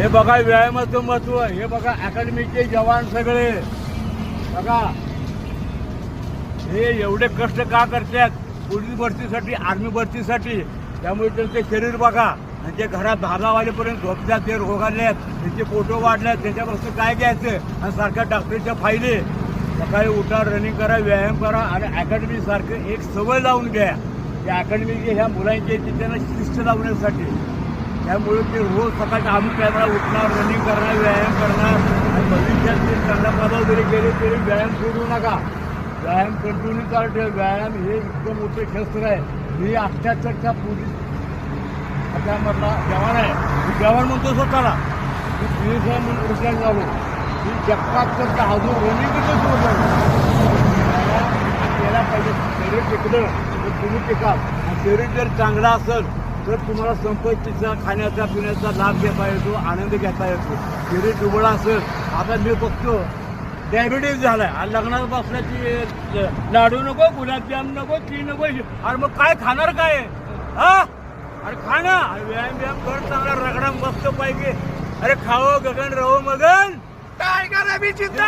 हे बघा व्यायामाचं महत्त्व. हे बघा अकॅडमीचे जवान सगळे. बघा. हे एवढे कष्ट का करतात? पोलीस भरतीसाठी आर्मी भरतीसाठी. त्यामुळे त्यांचे शरीर बघा. आणि ते घरात दहा वाजेपर्यंत झोपतात ते रोगाले त्यांचे फोटो वाढल्यात त्याच्यापासून काय घ्यायचं? आणि सारख्या डॉक्टरच्या फायदे सकाळी उठा रनिंग करा व्यायाम करा आणि अकॅडमी सारखं एक सवय लावून घ्या. त्या अकॅडमीचे ह्या मुलांचे त्यांना शिस्त लावण्यासाठी. त्यामुळे ते रोज सकाळच्या अमुक टायमाला उठणार रनिंग करणार व्यायाम करणार. आणि भविष्यात ते चांगल्या पदावर जरी गेले तरी व्यायाम सोडू नका. व्यायाम कंटिन्यू चालू ठेव. व्यायाम हे इतकं मोठं शस्त्र आहे. मी अठ्ठ्याहत्तरच्या पोलीस खात्यामधला जवान आहे. मी जवान म्हणतो स्वतःला. मी पोलीस आहे म्हणून रिटायर झालो मी जगतात्तरच्या अजून रनिंग केला पाहिजे शरीर टिकलं तर तुम्ही टिकाल. आणि शरीर जर चांगलं असेल तर तुम्हाला संपत्तीचा खाण्याचा पिण्याचा लाभ घेता येतो आनंद घेता येतो. शरीर दुबळा असेल आता मी बघतो डायबिटीज झालाय. आणि लग्नात बसल्याची लाडू नको गुलाबजाम नको ती नको अरे मग काय खाणार काय? हा? अरे खा ना. अरे व्यायाम व्यायाम कर चांगला रगडा मस्त पाहिजे अरे खाओ गगन रहो मगन. टायगर अभिजित